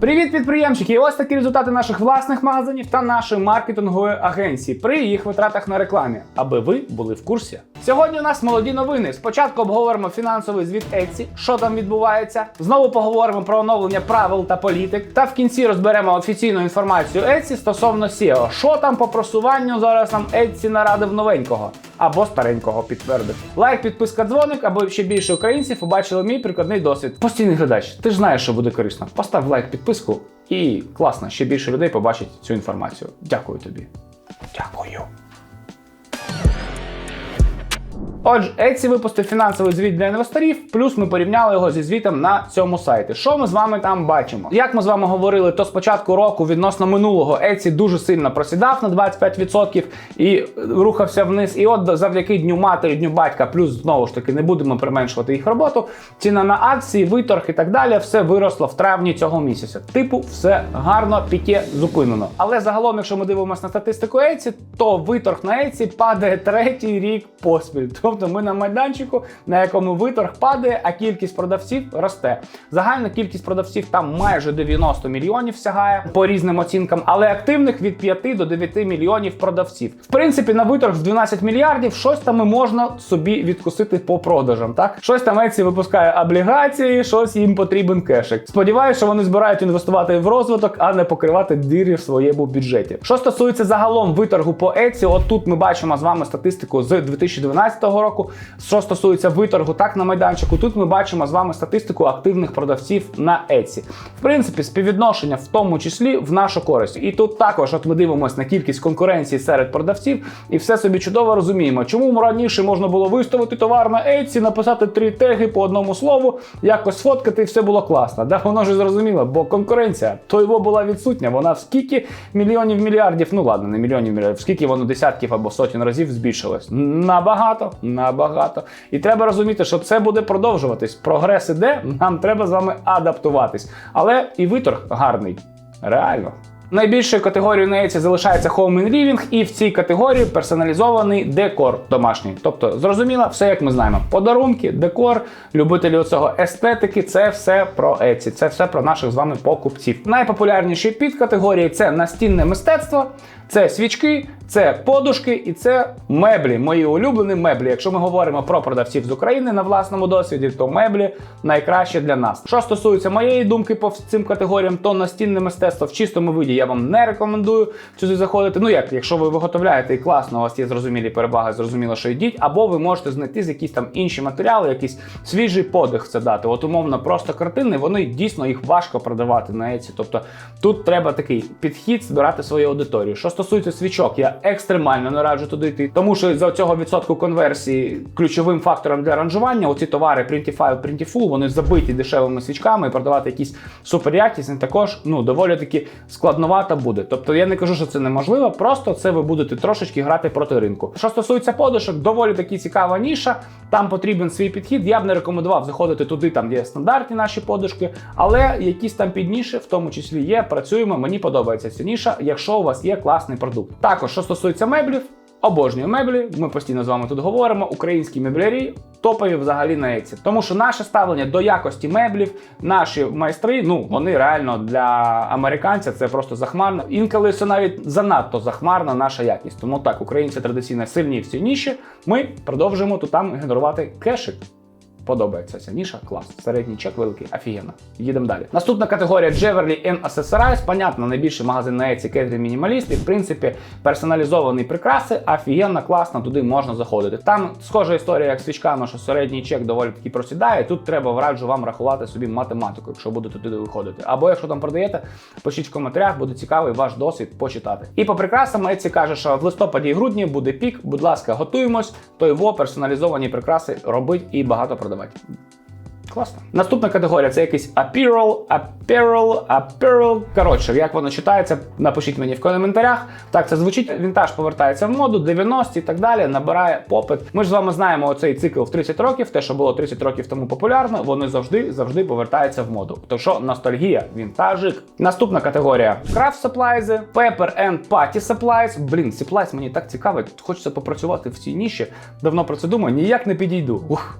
Привіт, підприємчики! Ось такі результати наших власних магазинів та нашої маркетингової агенції при їх витратах на рекламі, аби ви були в курсі. Сьогодні у нас молоді новини. Спочатку обговоримо фінансовий звіт Etsy, що там відбувається. Знову поговоримо про оновлення правил та політик. Та в кінці розберемо офіційну інформацію Etsy стосовно SEO. Що там по просуванню зараз нам Etsy нарадив новенького або старенького підтвердив. Лайк, підписка, дзвоник, аби ще більше українців побачили мій прикладний досвід. Постійний глядач, ти ж знаєш, що буде корисно. Постав лайк, підписку, і класно, ще більше людей побачить цю інформацію. Дякую тобі. Дякую. Отже, Etsy випустив фінансовий звіт для інвесторів, плюс ми порівняли його зі звітом на цьому сайті. Що ми з вами там бачимо? Як ми з вами говорили, то з початку року відносно минулого Etsy дуже сильно просідав на 25% і рухався вниз. І от завдяки дню матері, дню батька, плюс знову ж таки не будемо применшувати їх роботу. Ціна на акції, виторг і так далі, все виросло в травні цього місяця. Типу, все гарно, піке зупинено. Але загалом, якщо ми дивимося на статистику Etsy, то виторг на Etsy падає третій рік поспіль. Тобто ми на майданчику, на якому виторг падає, а кількість продавців росте. Загальна кількість продавців там майже 90 мільйонів сягає по різним оцінкам, але активних від 5 до 9 мільйонів продавців. В принципі, на виторг в 12 мільярдів щось там можна собі відкусити по продажам. Так, щось там Etsy випускає облігації, щось їм потрібен кешик. Сподіваюся, що вони збирають інвестувати в розвиток, а не покривати дірі в своєму бюджеті. Що стосується загалом виторгу по Etsy, от тут ми бачимо з вами статистику з 2012 року. Що стосується виторгу, так на майданчику, тут ми бачимо з вами статистику активних продавців на Etsy. В принципі, співвідношення в тому числі в нашу користь. І тут також, от ми дивимося на кількість конкуренції серед продавців, і все собі чудово розуміємо, чому раніше можна було виставити товар на Etsy, написати три теги по одному слову, якось сфоткати, і все було класно. Да, воно ж зрозуміло, бо конкуренція то його була відсутня. Вона в скільки мільйонів мільярдів, ну ладно, не мільйонів мільярдів, скільки воно десятків або сотень разів збільшилось. Набагато, набагато. І треба розуміти, що це буде продовжуватись. Прогрес іде, нам треба з вами адаптуватись. Але і виторг гарний. Реально. Найбільшою категорією на Etsy залишається Home and Living, і в цій категорії персоналізований декор домашній. Тобто, зрозуміло, все як ми знаємо: подарунки, декор, любителі цього естетики це все про Etsy, це все про наших з вами покупців. Найпопулярніші підкатегорії це настінне мистецтво, це свічки, це подушки і це меблі. Мої улюблені меблі. Якщо ми говоримо про продавців з України на власному досвіді, то меблі найкраще для нас. Що стосується моєї думки по цим категоріям, то настінне мистецтво в чистому виді я вам не рекомендую сюди заходити. Ну як, якщо ви виготовляєте і класно, у вас є зрозумілі переваги, зрозуміло, що йдіть, або ви можете знайти з якісь там інші матеріали, якийсь свіжий подих це дати. От умовно, просто картини, вони дійсно їх важко продавати на Etsy. Тобто тут треба такий підхід збирати свою аудиторію. Що стосується свічок, я екстремально не раджу туди йти, тому що за цього відсотку конверсії ключовим фактором для ранжування оці товари Printify, Printiful, вони забиті дешевими свічками, і продавати якісь суперякісні також ну доволі таки складновато буде. Тобто я не кажу, що це неможливо, просто це ви будете трошечки грати проти ринку. Що стосується подушок, доволі таки цікава ніша. Там потрібен свій підхід. Я б не рекомендував заходити туди, там де є стандартні наші подушки, але якісь там підніші, в тому числі є. Працюємо. Мені подобається ця ніша, якщо у вас є класний продукт. Також що стосується меблів. Обожнюю меблі, ми постійно з вами тут говоримо. Українські меблярі топові взагалі на Etsy. Тому що наше ставлення до якості меблів, наші майстри, ну вони реально для американця це просто захмарно. Інколи це навіть занадто захмарна наша якість. Тому так, українці традиційно сильні в цій ніші. Ми продовжуємо тут там генерувати кешик. Подобається ця ніша, клас. Середній чек великий, офігенно. Їдемо далі. Наступна категорія Jewelry and Accessories. Понятно, найбільший магазин на Etsy Кетрі Мінімаліст. І в принципі персоналізовані прикраси, офігенно, класно, туди можна заходити. Там схожа історія, як з свічками, що середній чек доволі таки просідає. Тут треба раджу вам рахувати собі математику, якщо будете туди виходити. Або якщо там продаєте, пишіть в коментарях, буде цікавий ваш досвід почитати. І по прикрасам Etsy каже, що в листопаді і грудні буде пік. Будь ласка, готуємось, то його персоналізовані прикраси робить і багато продавати. Класно. Наступна категорія це якийсь apparel, apparel, apparel. Коротше, як воно читається, напишіть мені в коментарях. Так це звучить. Вінтаж повертається в моду, 90-ті і так далі, набирає попит. Ми ж з вами знаємо оцей цикл в 30 років. Те, що було 30 років тому популярно, воно завжди завжди повертається в моду. То що ностальгія, вінтажик. Наступна категорія craft supplies, pepper and party supplies. Блін, supplies мені так цікаво. Хочеться попрацювати в цій ніші. Давно про це думаю, ніяк не підійду. Ух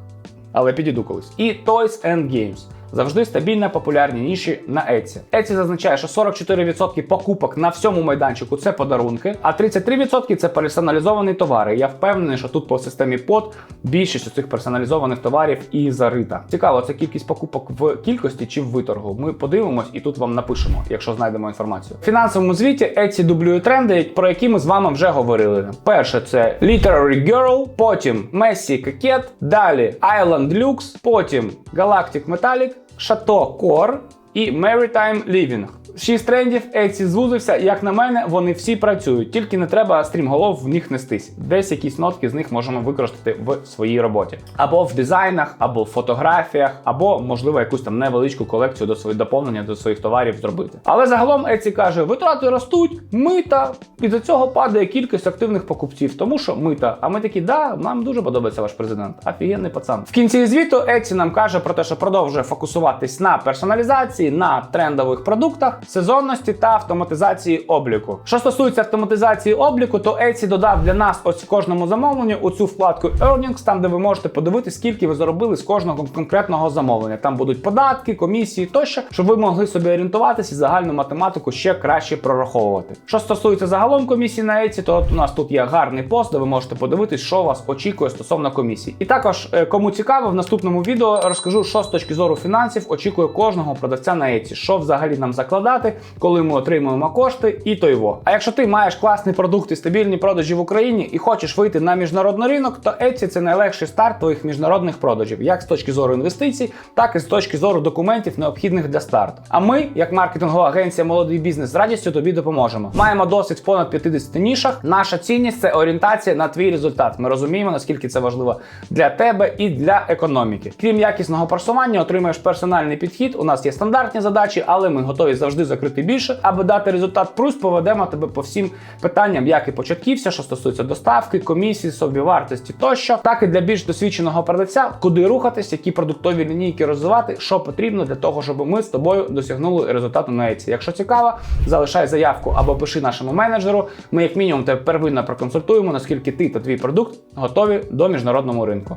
але підійду колись. І Toys and Games. Завжди стабільно популярні ніші на Etsy. Etsy зазначає, що 44% покупок на всьому майданчику це подарунки, а 33% це персоналізовані товари. Я впевнений, що тут по системі POT більшість цих персоналізованих товарів і зарита. Цікаво, це кількість покупок в кількості чи в виторгу. Ми подивимось і тут вам напишемо, якщо знайдемо інформацію. В фінансовому звіті Etsy дублює тренди, про які ми з вами вже говорили. Перше це Literary Girl, потім Messy Coquette, далі Island Lux, потім Galactic Metallic, Chateau Core і Maritime Living. Шість трендів Etsy звузився, як на мене, вони всі працюють, тільки не треба стрімголов в них нестись. Десь якісь нотки з них можемо використати в своїй роботі. Або в дизайнах, або в фотографіях, або, можливо, якусь там невеличку колекцію до своїх доповнення до своїх товарів зробити. Але загалом Etsy каже, витрати ростуть, мита, і до цього падає кількість активних покупців, тому що мита. А ми такі, да, нам дуже подобається ваш президент. Офігенний пацан. В кінці звіту Etsy нам каже про те, що продовжує фокусуватись на персоналізації, на трендових продуктах сезонності та автоматизації обліку. Що стосується автоматизації обліку, то Etsy додав для нас ось кожному замовленню оцю вкладку Earnings, там де ви можете подивитися, скільки ви заробили з кожного конкретного замовлення. Там будуть податки, комісії тощо, щоб ви могли собі орієнтуватися і загальну математику ще краще прораховувати. Що стосується загалом комісії на Etsy, то от у нас тут є гарний пост, де ви можете подивитись, що вас очікує стосовно комісії. І також, е, кому цікаво, в наступному відео розкажу, що з точки зору фінансів очікує кожного продавця на Etsy, що взагалі нам закладати, коли ми отримуємо кошти, і то його. А якщо ти маєш класний продукт і стабільні продажі в Україні і хочеш вийти на міжнародний ринок, то Etsy – це найлегший старт твоїх міжнародних продажів, як з точки зору інвестицій, так і з точки зору документів, необхідних для старту. А ми, як маркетингова агенція Молодий бізнес, з радістю тобі допоможемо. Маємо досвід в понад 50 нішах. Наша цінність це орієнтація на твій результат. Ми розуміємо, наскільки це важливо для тебе і для економіки. Крім якісного просування, отримаєш персональний підхід. У нас є стандартні задачі, але ми готові завжди закрити більше, аби дати результат. Плюс поведемо тебе по всім питанням, як і початківця, що стосується доставки, комісії, собівартості тощо, так і для більш досвідченого продавця, куди рухатись, які продуктові лінійки розвивати, що потрібно для того, щоб ми з тобою досягнули результату на Etsy. Якщо цікаво, залишай заявку або пиши нашому менеджеру. Ми, як мінімум, тебе первинно проконсультуємо, наскільки ти та твій продукт готові до міжнародного ринку.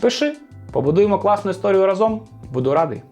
Пиши, побудуємо класну історію разом. Буду радий.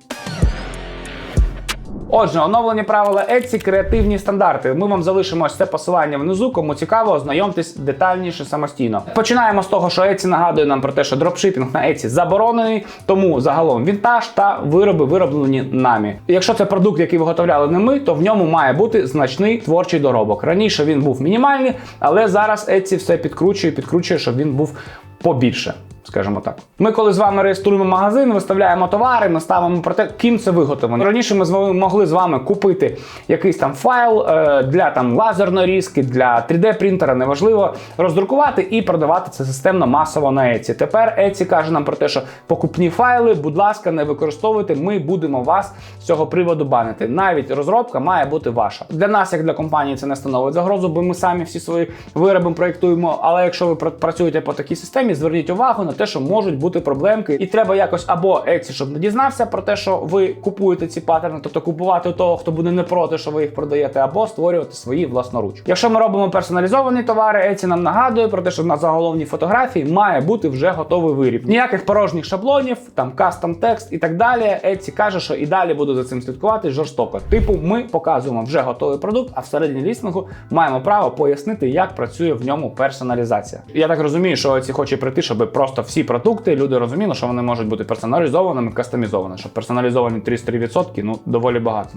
Отже, оновлені правила Etsy, креативні стандарти. Ми вам залишимо ось це посилання внизу. Кому цікаво, ознайомтесь детальніше самостійно. Починаємо з того, що Etsy нагадує нам про те, що дропшипінг на Etsy заборонений, тому загалом вінтаж та вироби вироблені нами. Якщо це продукт, який виготовляли не ми, то в ньому має бути значний творчий доробок. Раніше він був мінімальний, але зараз Etsy все підкручує, підкручує, щоб він був побільше. Скажімо так, ми коли з вами реєструємо магазин, виставляємо товари, ми ставимо про те, ким це виготовлено. Раніше ми могли з вами купити якийсь там файл е, для там лазерної різки, для 3D принтера, неважливо, роздрукувати і продавати це системно масово на Etsy. Тепер Etsy каже нам про те, що покупні файли, будь ласка, не використовуйте. Ми будемо вас з цього приводу банити. Навіть розробка має бути ваша. Для нас, як для компанії, це не становить загрозу, бо ми самі всі свої вироби проєктуємо. Але якщо ви працюєте по такій системі, зверніть увагу на те, що можуть бути проблемки, і треба якось або Etsy, щоб не дізнався про те, що ви купуєте ці паттерни, тобто купувати того, хто буде не проти, що ви їх продаєте, або створювати свої власноруч. Якщо ми робимо персоналізовані товари, Etsy нам нагадує про те, що на заголовній фотографії має бути вже готовий виріб. Ніяких порожніх шаблонів, там кастом текст і так далі. Etsy каже, що і далі буде за цим слідкувати жорстоко. Типу, ми показуємо вже готовий продукт, а всередині лістингу маємо право пояснити, як працює в ньому персоналізація. Я так розумію, що Etsy хоче прийти, щоб просто всі продукти люди розуміли, що вони можуть бути персоналізованими, кастомізованими. Щоб персоналізовані 33%, ну доволі багато.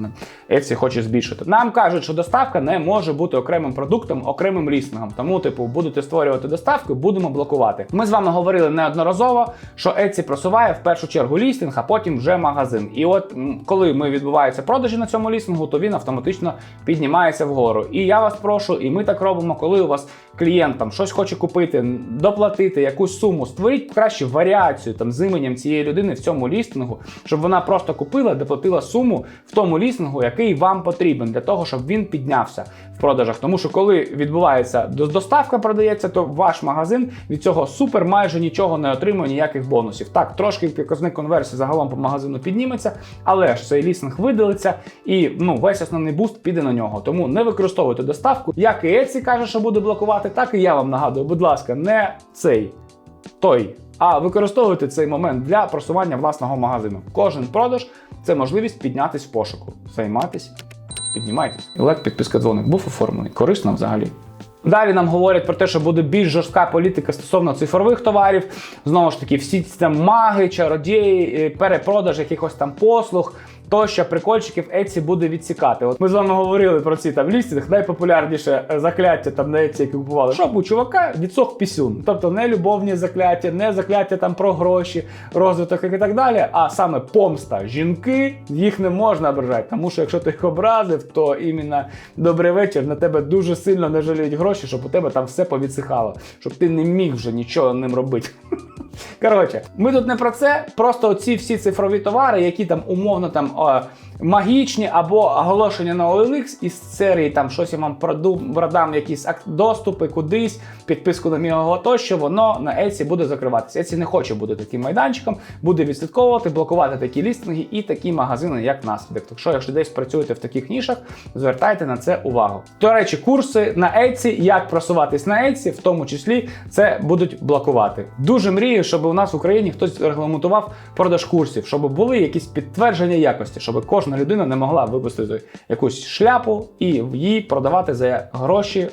Etsy хоче збільшити. Нам кажуть, що доставка не може бути окремим продуктом, окремим лістингом. Тому, типу, будете створювати доставку, будемо блокувати. Ми з вами говорили неодноразово, що Etsy просуває в першу чергу лістинг, а потім вже магазин. І от коли ми відбуваються продажі на цьому лістингу, то він автоматично піднімається вгору. І я вас прошу, і ми так робимо, коли у вас клієнтам щось хоче купити, доплатити якусь суму, створіть краще варіацію там з іменем цієї людини в цьому лістингу, щоб вона просто купила, доплатила суму в тому лістингу, який вам потрібен, для того, щоб він піднявся в продажах. Тому що коли відбувається доставка, продається, то ваш магазин від цього супер майже нічого не отримує, ніяких бонусів. Так, трошки показник конверсії загалом по магазину підніметься, але ж цей лістинг видалиться і ну весь основний буст піде на нього. Тому не використовуйте доставку. Як і Etsy каже, що буде блокувати, так і я вам нагадую, будь ласка, не цей той. А використовуйте цей момент для просування власного магазину. Кожен продаж це можливість піднятись в пошуку. Займайтесь, піднімайтесь. Лайк, підписка, дзвоник був оформлений. Корисно взагалі. Далі нам говорять про те, що буде більш жорстка політика стосовно цифрових товарів. Знову ж таки, всі ці там маги, чародії, е, перепродаж якихось там послуг. Тощо прикольчиків Etsy буде відсікати. От ми з вами говорили про ці там лістинг, найпопулярніше е, закляття там на Etsy, які купували. Щоб у чувака відсох пісюн. Тобто не любовні закляття, не закляття там про гроші, розвиток і так далі, а саме помста. Жінки їх не можна ображати, тому що якщо ти їх образив, то іменно добрий вечір на тебе дуже сильно не жаліють гроші, щоб у тебе там все повідсихало, щоб ти не міг вже нічого ним робити. Коротше, ми тут не про це, просто оці всі цифрові товари, які там умовно там магічні або оголошення на OLX із серії там щось я вам продам, якісь ак- доступи кудись, підписку на мій тощо, воно на Etsy буде закриватися. Etsy не хоче бути таким майданчиком, буде відслідковувати, блокувати такі лістинги і такі магазини, як наслідок. Так що, якщо десь працюєте в таких нішах, звертайте на це увагу. До речі, курси на Etsy, як просуватись на Etsy, в тому числі це будуть блокувати. Дуже мрію, щоб у нас в Україні хтось регламентував продаж курсів, щоб були якісь підтвердження якості, щоб кожна людина не могла випустити якусь шляпу і її продавати за гроші.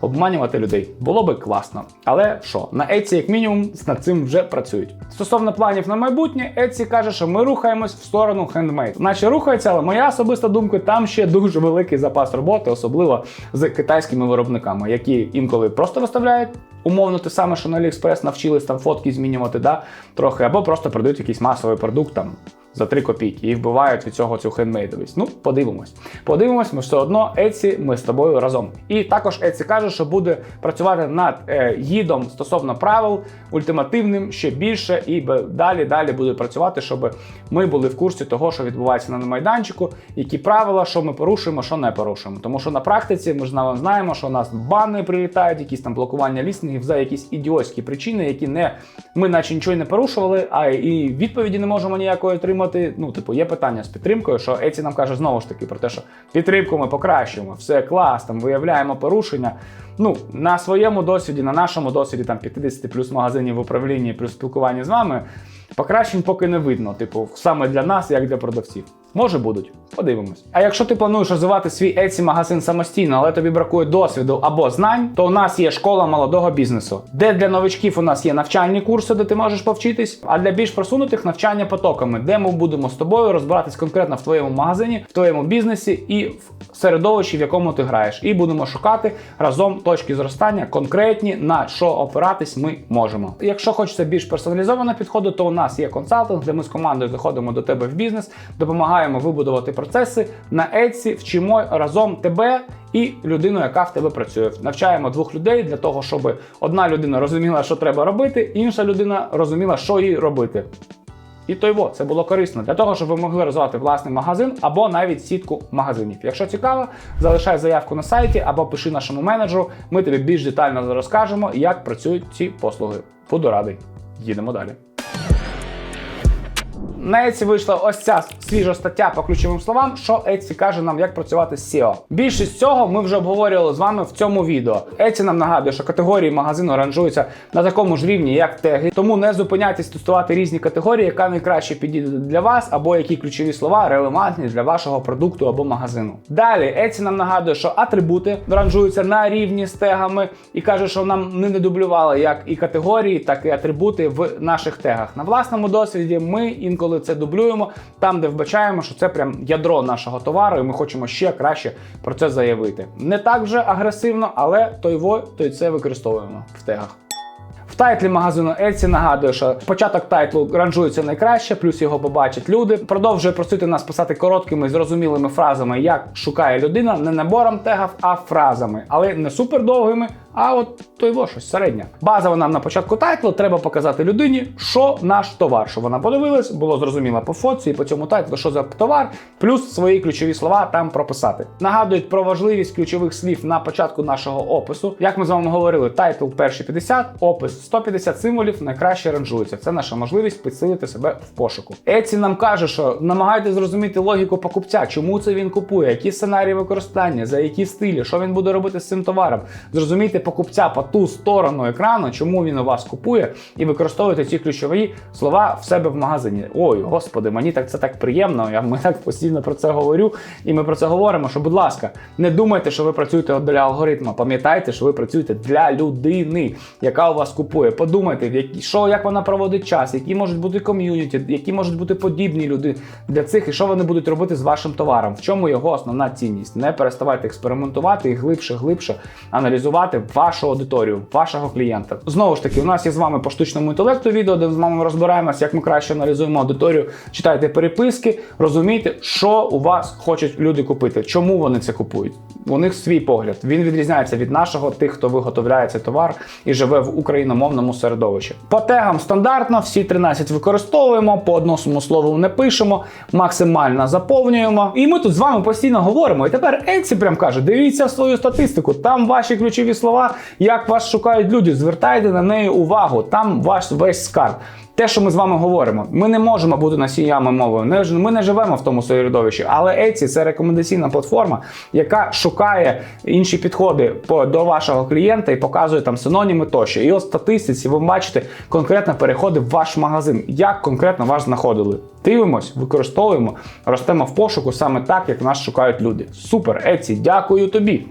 Обманювати людей було би класно. Але що, на Etsy, як мінімум, над цим вже працюють. Стосовно планів на майбутнє, Etsy каже, що ми рухаємось в сторону хендмейд. Наче рухається, але моя особиста думка, там ще дуже великий запас роботи, особливо з китайськими виробниками, які інколи просто виставляють. Умовно, те саме, що на AliExpress навчились там фотки змінювати, да, трохи, або просто продають якийсь масовий продукт там за 3 копійки і вбивають від цього цю хендмейдовість. Ну, подивимось. Подивимось, ми все одно Etsy, ми з тобою разом. І також Etsy каже, що буде працювати над е, гідом стосовно правил, ультимативним ще більше, і далі далі буде працювати, щоб ми були в курсі того, що відбувається на майданчику, які правила, що ми порушуємо, що не порушуємо. Тому що на практиці ми ж навіть знаємо, що у нас бани прилітають, якісь там блокування лістингів за якісь ідіотські причини, які не ми, наче нічого не порушували, а і відповіді не можемо ніякої отримати. Ну, типу, є питання з підтримкою, що Еці нам каже знову ж таки про те, що підтримку ми покращуємо, все клас, там виявляємо порушення. Ну, на своєму досвіді, на нашому досвіді, там 50 плюс магазинів в управлінні, плюс спілкування з вами, покращень поки не видно. Типу, саме для нас, як для продавців. Може будуть, подивимось. А якщо ти плануєш розвивати свій Etsy магазин самостійно, але тобі бракує досвіду або знань, то у нас є школа молодого бізнесу, де для новичків у нас є навчальні курси, де ти можеш повчитись, а для більш просунутих навчання потоками, де ми будемо з тобою розбиратись конкретно в твоєму магазині, в твоєму бізнесі і в середовищі, в якому ти граєш. І будемо шукати разом точки зростання конкретні, на що опиратись ми можемо. Якщо хочеться більш персоналізовано підходу, то у нас є консалтинг, де ми з командою заходимо до тебе в бізнес, допомагаємо вибудувати процеси на Etsy, вчимо разом тебе. І людину, яка в тебе працює, навчаємо двох людей для того, щоб одна людина розуміла, що треба робити, інша людина розуміла, що їй робити. І то й во, це було корисно для того, щоб ви могли розвивати власний магазин або навіть сітку магазинів. Якщо цікаво, залишай заявку на сайті або пиши нашому менеджеру. Ми тобі більш детально розкажемо, як працюють ці послуги. Буду радий. Їдемо далі. На Etsy вийшла ось ця свіжа стаття по ключовим словам, що Etsy каже нам, як працювати з SEO. Більшість цього ми вже обговорювали з вами в цьому відео. Etsy нам нагадує, що категорії магазину ранжуються на такому ж рівні, як теги. Тому не зупиняйтесь тестувати різні категорії, яка найкраще підійде для вас, або які ключові слова релевантні для вашого продукту або магазину. Далі Etsy нам нагадує, що атрибути ранжуються на рівні з тегами і каже, що нам не недублювали як і категорії, так і атрибути в наших тегах. На власному досвіді ми інколи це дублюємо там, де вбачаємо, що це прям ядро нашого товару, і ми хочемо ще краще про це заявити. Не так вже агресивно, але той во, то й це використовуємо в тегах. В тайтлі магазину Etsy нагадує, що початок тайтлу ранжується найкраще, плюс його побачать люди. Продовжує просити нас писати короткими зрозумілими фразами, як шукає людина, не набором тегів, а фразами, але не супер довгими, а от то його щось середня. Базово нам на початку тайтлу треба показати людині, що наш товар. Що вона подивилась, було зрозуміло по фоці і по цьому тайтлу, що за товар, плюс свої ключові слова там прописати. Нагадують про важливість ключових слів на початку нашого опису. Як ми з вами говорили, тайтл перші 50, опис 150 символів найкраще ранжується. Це наша можливість підсилити себе в пошуку. Еці нам каже, що намагайтесь зрозуміти логіку покупця, чому це він купує, які сценарії використання, за які стилі, що він буде робити з цим товаром. Зрозумійте покупця по ту сторону екрану, чому він у вас купує, і використовуйте ці ключові слова в себе в магазині. Ой, господи, мені так це так приємно. Я ми так постійно про це говорю, і ми про це говоримо. Що, будь ласка, не думайте, що ви працюєте для алгоритму. Пам'ятайте, що ви працюєте для людини, яка у вас купує. Подумайте, що як вона проводить час, які можуть бути ком'юніті, які можуть бути подібні люди для цих, і що вони будуть робити з вашим товаром. В чому його основна цінність? Не переставайте експериментувати і глибше, глибше аналізувати вашу аудиторію, вашого клієнта. Знову ж таки, у нас є з вами по штучному інтелекту відео, де з вами розбираємося, як ми краще аналізуємо аудиторію. Читайте переписки, розумійте, що у вас хочуть люди купити, чому вони це купують. У них свій погляд. Він відрізняється від нашого, тих, хто виготовляє цей товар і живе в україномовному середовищі. По тегам стандартно, всі 13 використовуємо, по одному слову не пишемо, максимально заповнюємо. І ми тут з вами постійно говоримо. І тепер Etsy прям каже: дивіться свою статистику, там ваші ключові слова, як вас шукають люди. Звертайте на неї увагу, там ваш весь скарб. Те, що ми з вами говоримо, ми не можемо бути носіями мови. Ми не живемо в тому середовищі, але Etsy – це рекомендаційна платформа, яка шукає інші підходи до вашого клієнта і показує там синоніми тощо. І от статистиці ви бачите конкретно переходи в ваш магазин, як конкретно вас знаходили. Дивимось, використовуємо, ростемо в пошуку саме так, як нас шукають люди. Супер, Etsy, дякую тобі.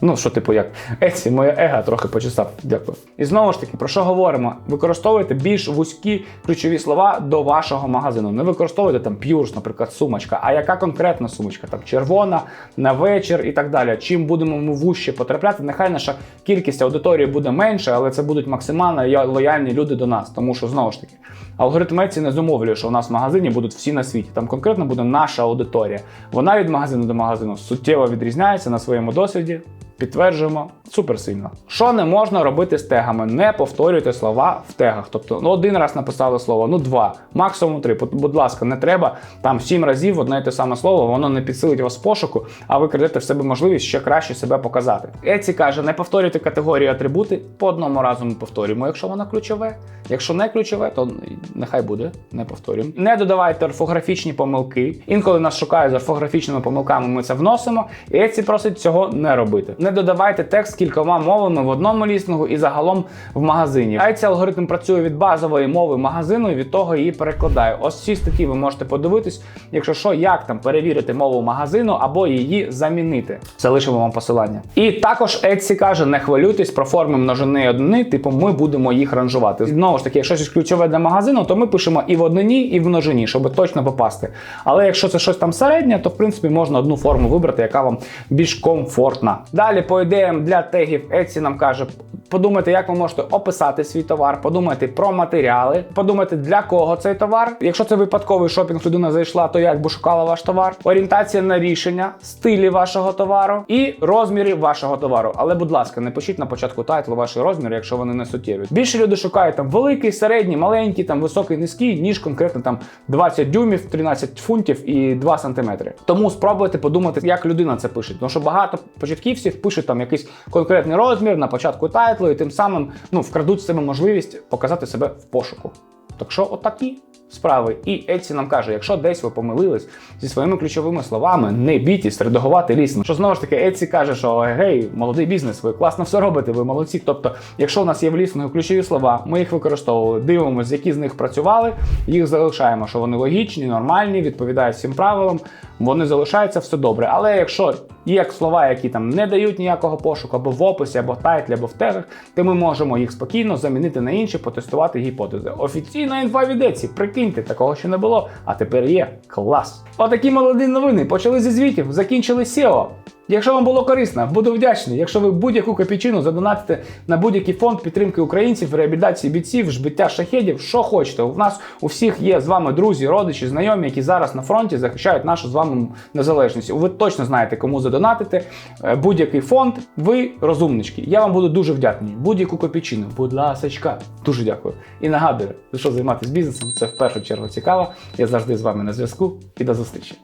Ну, що, типу, як Еці, моє его трохи почесав. Дякую. І знову ж таки, про що говоримо? Використовуйте більш вузькі ключові слова до вашого магазину. Не використовуйте там п'юрс, наприклад, сумочка. А яка конкретна сумочка? Там червона, на вечір і так далі. Чим будемо ми вужче потрапляти, нехай наша кількість аудиторії буде менше, але це будуть максимально лояльні люди до нас. Тому що знову ж таки, алгоритм Еці не зумовлює, що у нас в магазині будуть всі на світі. Там конкретно буде наша аудиторія. Вона від магазину до магазину суттєво відрізняється на своєму досвіді. Підтверджуємо супер сильно. Що не можна робити з тегами? Не повторюйте слова в тегах. Тобто, ну один раз написали слово, ну два, максимум три. Будь- ласка, не треба там сім разів одне й те саме слово, воно не підсилить вас пошуку, а ви крадете в себе можливість ще краще себе показати. Еці каже, не повторюйте категорії атрибути. По одному разу ми повторюємо, якщо воно ключове. Якщо не ключове, то нехай буде, не повторюємо. Не додавайте орфографічні помилки. Інколи нас шукають з орфографічними помилками, ми це вносимо. І Еці просить цього не робити. Не додавайте текст кількома мовами в одному лістингу і загалом в магазині. А цей алгоритм працює від базової мови магазину і від того її перекладає. Ось ці статті ви можете подивитись, якщо що, як там перевірити мову магазину або її замінити. Залишимо вам посилання. І також Etsy каже: не хвилюйтесь про форми множини і однини, типу ми будемо їх ранжувати. Знову ж таки, якщо щось ключове для магазину, то ми пишемо і в однині, і в множині, щоб точно попасти. Але якщо це щось там середнє, то в принципі можна одну форму вибрати, яка вам більш комфортна. Далі, по ідеям для тегів, Etsy нам каже. Подумайте, як ви можете описати свій товар, подумайте про матеріали, подумайте для кого цей товар. Якщо це випадковий шопінг, людина зайшла, то як би шукала ваш товар, орієнтація на рішення, стилі вашого товару і розміри вашого товару. Але, будь ласка, не пишіть на початку тайтлу ваші розміри, якщо вони не суттєві. Більше люди шукають там великий, середній, маленький, там високий, низький, ніж конкретно там 20 дюймів, 13 фунтів і 2 сантиметри. Тому спробуйте подумати, як людина це пише. Тому що багато початківців пишуть там якийсь конкретний розмір на початку тайтлу, і тим самим ну, вкрадуть з себе можливість показати себе в пошуку. Так що, отакі справи. І Etsy нам каже, якщо десь ви помилились зі своїми ключовими словами, не бійтесь редагувати лісно. Що знову ж таки, Etsy каже, що гей, молодий бізнес, ви класно все робите, ви молодці. Тобто, якщо у нас є в лісингу ключові слова, ми їх використовували, дивимося, які з них працювали, їх залишаємо, що вони логічні, нормальні, відповідають всім правилам, вони залишаються все добре. Але якщо є слова, які там не дають ніякого пошуку або в описі, або в тайтлі, або в тегах, то ми можемо їх спокійно замінити на інші, потестувати гіпотези. Офіційна інфа від прикиньте, такого ще не було, а тепер є. Клас. Отакі молоді новини. Почали зі звітів, закінчили SEO. Якщо вам було корисно, буду вдячний. Якщо ви будь-яку копійчину задонатите на будь-який фонд підтримки українців, реабілітації бійців, жбиття шахедів, що хочете. У нас у всіх є з вами друзі, родичі, знайомі, які зараз на фронті захищають нашу з вами незалежність. Ви точно знаєте, кому задонатити. Е, Будь-який фонд, ви розумнички. Я вам буду дуже вдячний. Будь-яку копійчину, будь ласочка. Дуже дякую. І нагадую, що займатися бізнесом це в першу чергу цікаво. Я завжди з вами на зв'язку і до зустрічі.